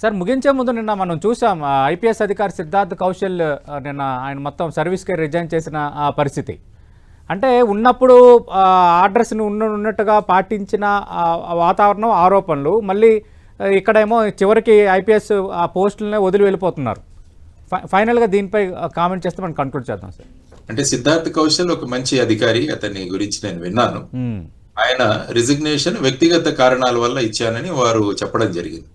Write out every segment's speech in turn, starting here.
Sir ముగించే ముందు నిన్న మనం చూసాం ఐపీఎస్ అధికారి సిద్ధార్థ్ కౌశల్ నిన్న ఆయన మొత్తం సర్వీస్కి రిజైన్ చేసిన ఆ పరిస్థితి. అంటే ఉన్నప్పుడు ఆర్డర్స్ని ఉన్న ఉన్నట్టుగా పాటించిన వాతావరణం ఆరోపణలు మళ్ళీ ఇక్కడేమో చివరికి ఐపీఎస్ ఆ పోస్టులనే వదిలి వెళ్ళిపోతున్నారు. ఫై ఫైనల్గా దీనిపై కామెంట్ చేస్తే మనం కంక్లూడ్ చేద్దాం సార్. అంటే సిద్ధార్థ్ కౌశల్ ఒక మంచి అధికారి అతని గురించి నేను విన్నాను. ఆయన రిజిగ్నేషన్ వ్యక్తిగత కారణాల వల్ల ఇచ్చానని వారు చెప్పడం జరిగింది.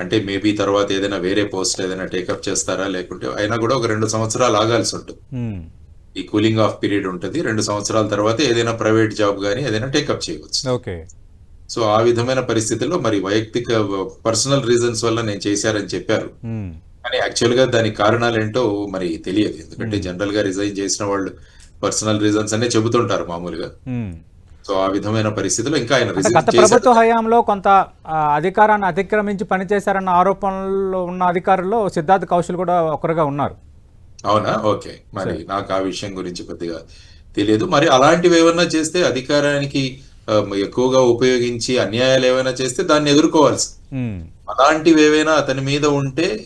అంటే మేబీ తర్వాత ఏదైనా వేరే పోస్ట్ ఏదైనా టేకప్ చేస్తారా లేకుంటే అయినా కూడా ఒక రెండు సంవత్సరాలు ఆగాల్సి ఉంటుంది. మ్మ్. ఈ కూలింగ్ ఆఫ్ పీరియడ్ ఉంటుంది. రెండు సంవత్సరాల తర్వాత ఏదైనా ప్రైవేట్ జాబ్ గానీ ఏదైనా టేకప్ చేయవచ్చు. ఓకే. సో ఆ విధమైన పరిస్థితుల్లో మరి వైయక్తిక పర్సనల్ రీజన్స్ వల్ల నేను చేశారని చెప్పారు. మ్మ్. కానీ యాక్చువల్గా దానికి కారణాలు ఏంటో మరి తెలియదు. ఎందుకంటే జనరల్గా రిజైన్ చేసిన వాళ్ళు పర్సనల్ రీజన్స్ అనే చెబుతుంటారు మామూలుగా. మ్మ్. సో ఆ విధమైన పరిస్థితిలో ఇంకా ఆయన గత ప్రభుత్వ హయాంలో కొంత అధికారాన్ని అతిక్రమించి పనిచేశారన్న ఆరోపణలు ఉన్న అధికారుల్లో సిద్ధార్థ్ కౌశల్ కూడా ఒకరుగా ఉన్నారు. అవునా? ఓకే. మరి నాకు ఆ విషయం గురించి కొద్దిగా తెలియదు. మరి అలాంటివి ఏమైనా చేస్తే అధికారానికి ఎక్కువగా ఉపయోగించి అన్యాయాలు ఏమైనా చేస్తే దాన్ని ఎదుర్కోవాల్సి. అలాంటివి ఏవైనా అతని మీద ఉంటే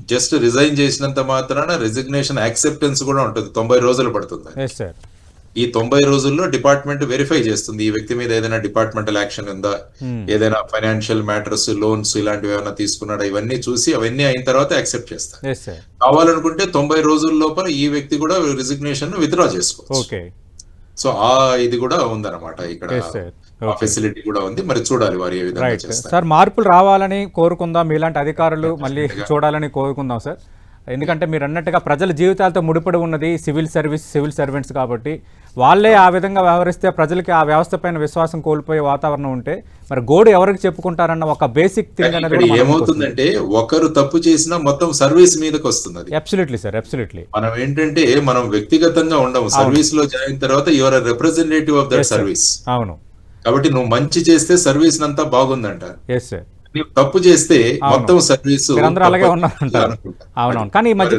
జస్ట్ రిజైన్ చేసినంత మాత్రాన రిజిగ్నేషన్ యాక్సెప్టెన్స్ కూడా ఉంటుంది. తొంభై రోజులు పడుతుంది. ఈ తొంభై రోజుల్లో డిపార్ట్మెంట్ వెరిఫై చేస్తుంది. ఈ వ్యక్తి మీద ఏదైనా డిపార్ట్మెంటల్ యాక్షన్ ఉందా? Hmm. ఏదైనా ఫైనాన్షియల్ మ్యాటర్స్ లోన్స్ ఇలాంటివి ఏమైనా తీసుకున్నాడా? ఇవన్నీ చూసి అవన్నీ అయిన తర్వాత యాక్సెప్ట్ చేస్తారు కావాలనుకుంటే తొంభై రోజుల లోపల ఈ వ్యక్తి కూడా రిజిగ్నేషన్ విత్డ్రా చేసుకోవచ్చు. ఓకే సో ఆ ఇది కూడా ఉందన్నమాట. ఇక్కడ ఫెసిలిటీ కూడా ఉంది. మరి చూడాలి వారు ఏ విధంగా సార్ మార్పులు రావాలని కోరుకుందాం. ఇలాంటి అధికారులు మళ్ళీ చూడాలని కోరుకుందాం సార్ ఎందుకంటే మీరు అన్నట్టుగా ప్రజల జీవితాలతో ముడిపడి ఉన్నది సివిల్ సర్వీస్ సివిల్ సర్వెంట్స్ కాబట్టి వాళ్ళే ఆ విధంగా వ్యవహరిస్తే ప్రజలకి ఆ వ్యవస్థ పైన విశ్వాసం కోల్పోయే వాతావరణం ఉంటే మరి గోడు ఎవరికి చెప్పుకుంటారన్న ఒక బేసిక్ థింగ్ అనేది ఏమవుతుందంటే ఒకరు తప్పు చేసినా మొత్తం సర్వీస్ మీదకి వస్తుంది అది అబ్సల్యూట్లీ సార్ అబ్సల్యూట్లీ మనం ఏంటంటే మనం వ్యక్తిగతంగా ఉండము. సర్వీస్లో జాయిన్ తర్వాత your representative of that service అవును. కాబట్టి నువ్వు మంచి చేస్తే సర్వీస్ అంతా బాగుందంట. ఎస్ సార్ తప్పు చేస్తే మొత్తం సర్వీస్ అలాగే అవునవును. కానీ ఈ మధ్య